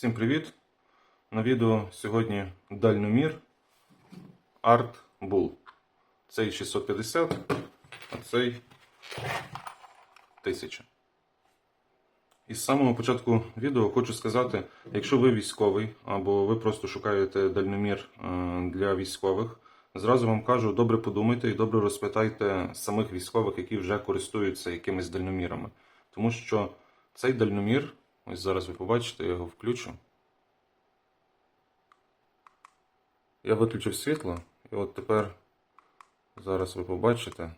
Всім привіт! На відео сьогодні дальномір Art Bull. Цей 650, а цей 1000. І з самого початку відео хочу сказати, якщо ви військовий або ви просто шукаєте дальномір е, для військових, зразу вам кажу, добре подумайте і добре розпитайте самих військових, які вже користуються якимись дальномірами. Тому що цей дальномір, ось зараз ви побачите, я його включу. Я виключив світло, і от тепер зараз ви побачите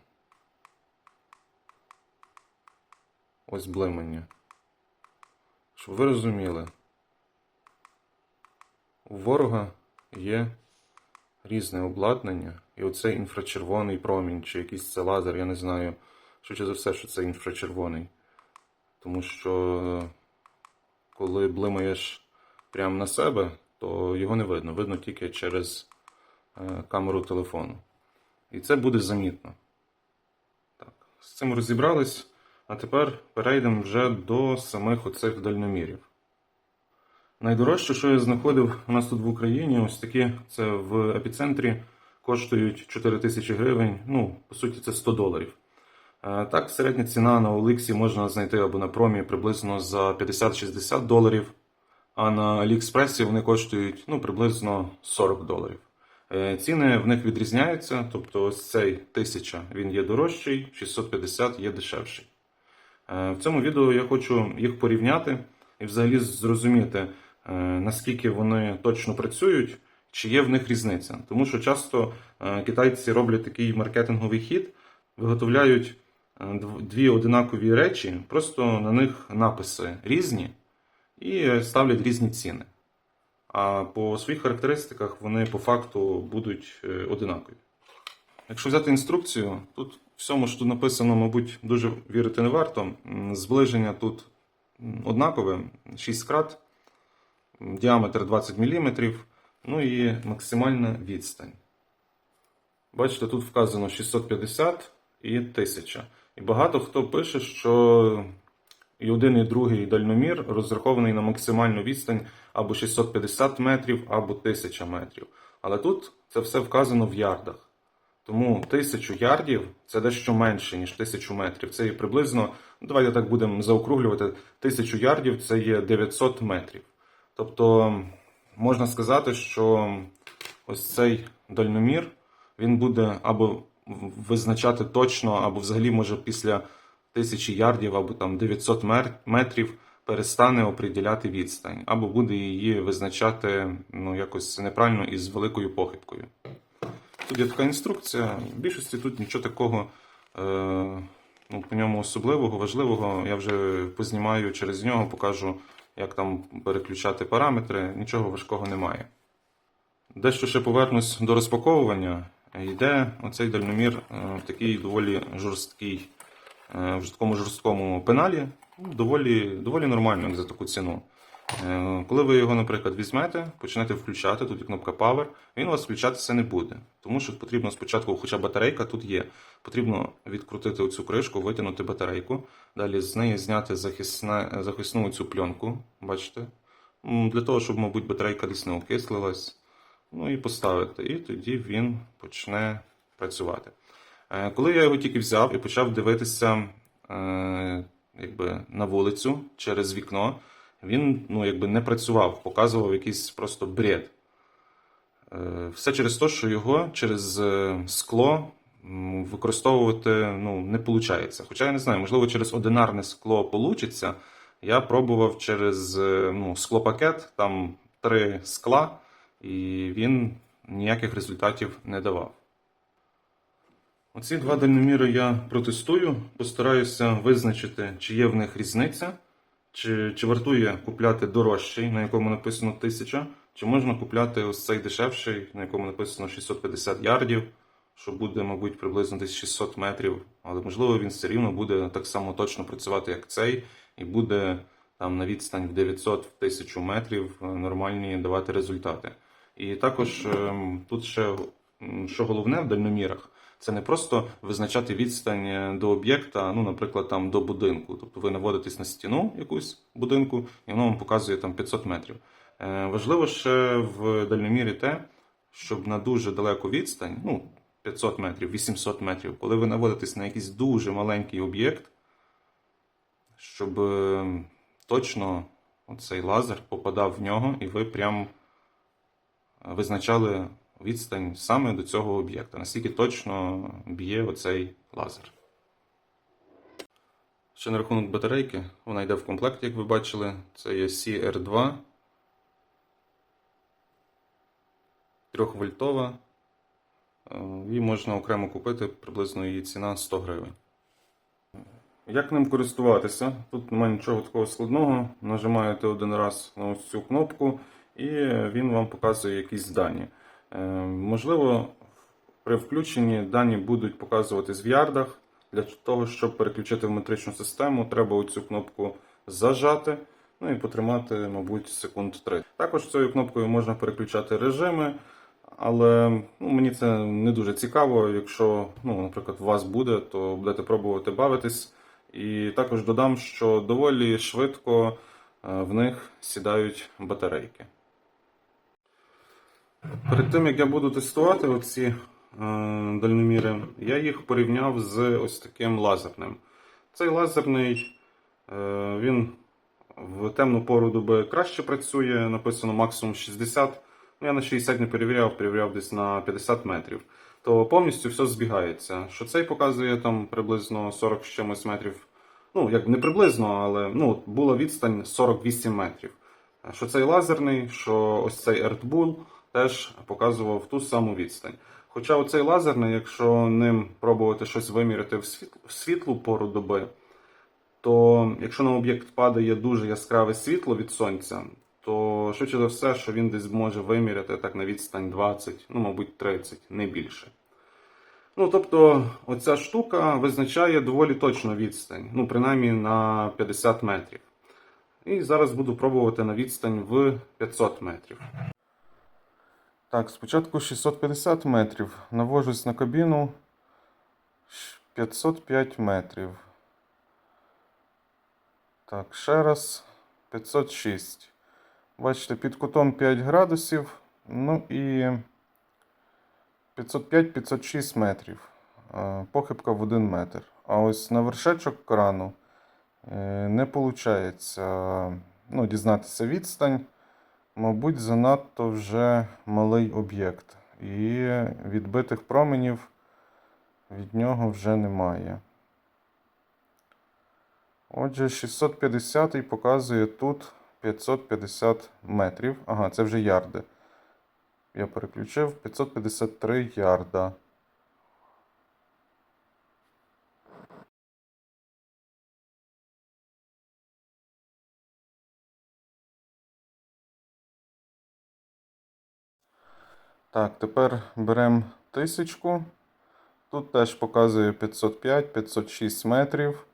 ось блимання. Щоб ви розуміли, у ворога є різне обладнання, і оцей інфрачервоний промінь, чи якийсь це лазер, я не знаю, швидше за все, що це інфрачервоний. Тому що коли блимаєш прямо на себе, то його не видно. Видно тільки через е, камеру телефону. І це буде замітно. Так, з цим розібрались. А тепер перейдемо вже до самих оцих дальномірів. Найдорожче, що я знаходив у нас тут в Україні, ось такі це в епіцентрі коштують 4 тисячі гривень. Ну, по суті, це 100 доларів. Так, середня ціна на Оликсі можна знайти або на промі приблизно за 50-60 доларів, а на Аліекспресі вони коштують ну, приблизно 40 доларів. Е, Ціни в них відрізняються, тобто ось цей 1000 він є дорожчий, 650 є дешевший. Е, В цьому відео я хочу їх порівняти і взагалі зрозуміти, е, наскільки вони точно працюють, чи є в них різниця. Тому що часто китайці роблять такий маркетинговий хід, виготовляють дві одинакові речі, просто на них написи різні і е, ставлять різні ціни. А по своїх характеристиках вони по факту будуть е, одинакові. Якщо взяти інструкцію, тут всьому, що тут написано, мабуть, дуже вірити не варто. Зближення тут однакове, 6 крат, діаметр 20 мм, ну і максимальна відстань. Бачите, тут вказано 650 і 1000. І багато хто пише, що і один, і другий дальномір розрахований на максимальну відстань або 650 метрів, або 1000 метрів. Але тут це все вказано в ярдах. Тому 1000 ярдів це дещо менше, ніж 1000 метрів. Це є приблизно, ну, давайте так будемо заокруглювати, 1000 ярдів це є 900 метрів. Тобто можна сказати, що ось цей дальномір він буде або визначати точно, або взагалі може після 1000 ярдів, або там 900 метрів перестане оприділяти відстань, або буде її визначати ну, якось неправильно і з великою похибкою. Тут є така інструкція. В більшості тут нічого такого е, ну, по ньому особливого, важливого. Я вже познімаю через нього, покажу, як там переключати параметри. Нічого важкого немає. Дещо ще повернусь до розпаковування. Йде оцей дальномір е, в такий доволі жорсткий, е, в жорсткому жорсткому пеналі. Ну, Доволі, доволі нормально за таку ціну. Е, Коли ви його, наприклад, візьмете, почнете включати, тут є кнопка Power, він у вас включатися не буде. Тому що потрібно спочатку, хоча батарейка тут є, потрібно відкрутити оцю кришку, витягнути батарейку, далі з неї зняти захисне, захисну цю пленку, бачите? Для того, щоб, мабуть, батарейка десь не окислилась. Ну і поставити. І тоді він почне працювати. Е, Коли я його тільки взяв і почав дивитися е, якби, на вулицю через вікно, він ну, якби не працював, показував якийсь просто бред. Е, Все через те, що його через скло використовувати ну, не виходить. Хоча я не знаю, можливо, через одинарне скло вийде. Я пробував через ну, склопакет, там три скла, і він ніяких результатів не давав. Оці два дальноміри я протестую, постараюся визначити, чи є в них різниця, чи, чи вартує купляти дорожчий, на якому написано 1000, чи можна купляти ось цей дешевший, на якому написано 650 ярдів, що буде, мабуть, приблизно десь 600 метрів, але можливо він все рівно буде так само точно працювати, як цей, і буде там на відстань в 900 в 1000 метрів е, нормальні давати результати. І також ем, тут ще що головне в дальномірах, Це не просто визначати відстань е, до об'єкта, ну, наприклад, там до будинку. Тобто ви наводитесь на стіну якусь будинку, і воно вам показує там 500 метрів. Е, Важливо ще в дальномірі те, щоб на дуже далеку відстань, ну, 500 метрів, 800 метрів, коли ви наводитесь на якийсь дуже маленький об'єкт, щоб е, точно цей лазер попадав в нього, і ви прям визначали відстань саме до цього об'єкта, наскільки точно б'є оцей лазер. Ще на рахунок батарейки, вона йде в комплекті, як ви бачили. Це є CR2 3-вольтова. Е, Її можна окремо купити, приблизно її ціна 100 гривень. Як ним користуватися? Тут немає нічого такого складного. Нажимаєте один раз на ось цю кнопку, і він вам показує якісь дані. Е, Можливо, при включенні дані будуть показуватись в ярдах. Для того, щоб переключити в метричну систему, треба оцю кнопку зажати, ну і потримати, мабуть, секунд 3. Також цією кнопкою можна переключати режими, але ну, мені це не дуже цікаво. Якщо, ну, наприклад, у вас буде, то будете пробувати бавитись. І також додам, що доволі швидко е, в них сідають батарейки. Перед тим як я буду тестувати оці е, дальноміри, я їх порівняв з ось таким лазерним. Цей лазерний е, він в темну пору доби краще працює, написано максимум 60. Ну, я на 60 не перевіряв, перевіряв десь на 50 метрів. То повністю все збігається. Що цей показує там приблизно 40 з чимось метрів. Ну, як не приблизно, але ну, була відстань 48 метрів. Що цей лазерний, що ось цей Erdbull теж показував ту саму відстань. Хоча оцей лазерний, якщо ним пробувати щось виміряти в, світ, в світлу пору доби, то якщо на об'єкт падає дуже яскраве світло від сонця, то швидше за все, що він десь може виміряти так на відстань 20, ну, мабуть, 30, не більше. Ну, тобто, оця штука визначає доволі точно відстань, ну, принаймні на 50 метрів. І зараз буду пробувати на відстань в 500 метрів. Так, спочатку 650 метрів. Навожусь на кабіну 505 метрів. Так, ще раз 506. Бачите, під кутом 5 градусів. Ну і 505-506 метрів. Е, Похибка в 1 метр. А ось на вершечок крану е, не виходить ну, дізнатися відстань. Мабуть, занадто вже малий об'єкт. І відбитих променів від нього вже немає. Отже, 650 показує тут 550 метрів. Ага, це вже ярди. Я переключив 553 ярда. Так, тепер беремо тисячку. Тут теж показує 505-506 метрів.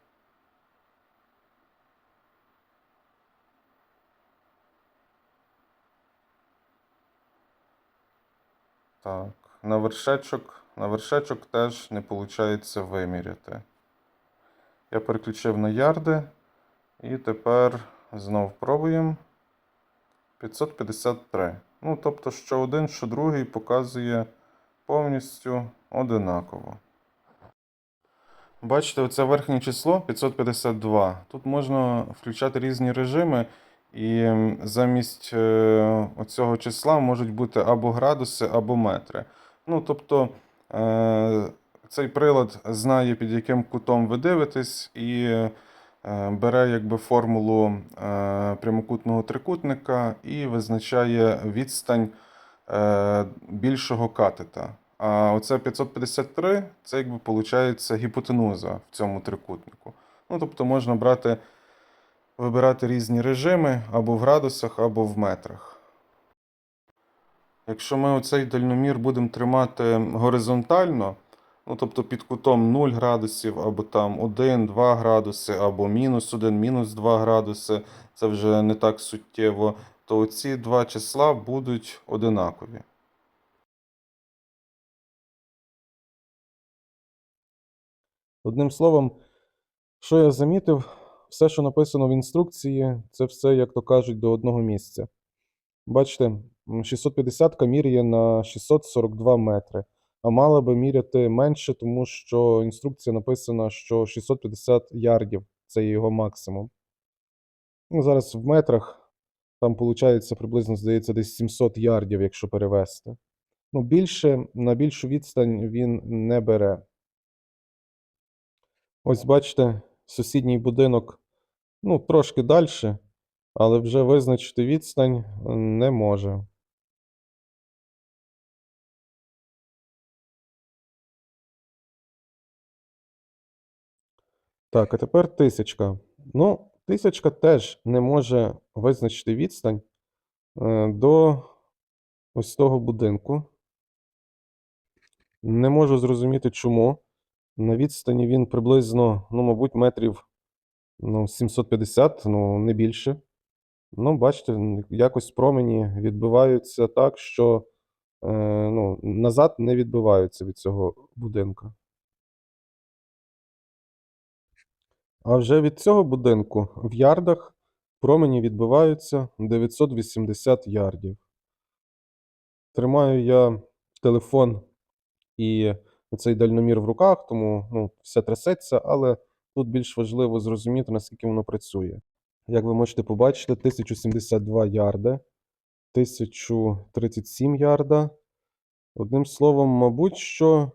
Так, на вершечок, на вершечок теж не виходить виміряти. Я переключив на ярди. І тепер знов пробуємо. 553. Ну, тобто, що один, що другий показує повністю одинаково. Бачите, оце верхнє число 552. Тут можна включати різні режими, і замість е, оцього числа можуть бути або градуси, або метри. Ну, тобто, е, цей прилад знає, під яким кутом ви дивитесь, і бере якби формулу е, прямокутного трикутника і визначає відстань е, більшого катета. А оце 553 це якби виходить гіпотенуза в цьому трикутнику. Ну, тобто можна брати, вибирати різні режими або в градусах, або в метрах. Якщо ми оцей дальномір будемо тримати горизонтально, ну тобто під кутом 0 градусів, або там 1-2 градуси, або мінус 1, мінус 2 градуси, це вже не так суттєво, то ці два числа будуть одинакові. Одним словом, що я замітив, все, що написано в інструкції, це все, як то кажуть, до одного місця. Бачите, м, 650 міряє на 642 метри, а мала би міряти менше, тому що інструкція написана, що 650 ярдів це його максимум. Ну, зараз в метрах там виходить приблизно, здається, десь 700 ярдів, якщо перевести. Ну, більше, на більшу відстань він не бере. Ось бачите, сусідній будинок, ну, трошки далі, але вже визначити відстань не може. Так, а тепер тисячка. Ну, тисячка теж не може визначити відстань е, до ось того будинку. Не можу зрозуміти, чому. На відстані він приблизно, ну, мабуть, метрів ну, 750, ну, не більше. Ну, бачите, якось промені відбиваються так, що е, ну, назад не відбиваються від цього будинку. А вже від цього будинку в ярдах промені відбиваються 980 ярдів. Тримаю я телефон і цей дальномір в руках, тому ну, все трясеться, але тут більш важливо зрозуміти, наскільки воно працює. Як ви можете побачити, 1072 ярди, 1037 ярда. Одним словом, мабуть, що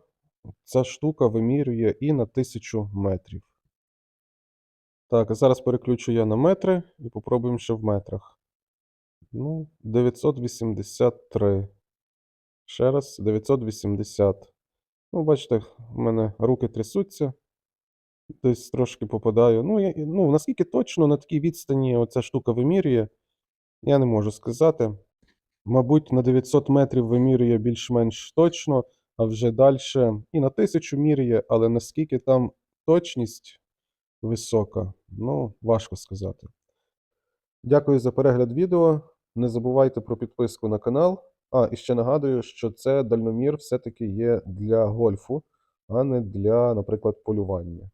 ця штука вимірює і на 1000 метрів. Так, зараз переключу я на метри і попробуємо ще в метрах. Ну, 983. Ще раз 980. Ну, бачите, в мене руки трясуться. Десь трошки попадаю. Ну, я, ну, наскільки точно на такій відстані оця штука вимірює, я не можу сказати. Мабуть, на 900 метрів вимірює більш-менш точно, а вже далі і на 1000 міряє, але наскільки там точність висока, ну, важко сказати. Дякую за перегляд відео. Не забувайте про підписку на канал. А, і ще нагадую, що це дальномір все-таки є для гольфу, а не для, наприклад, полювання.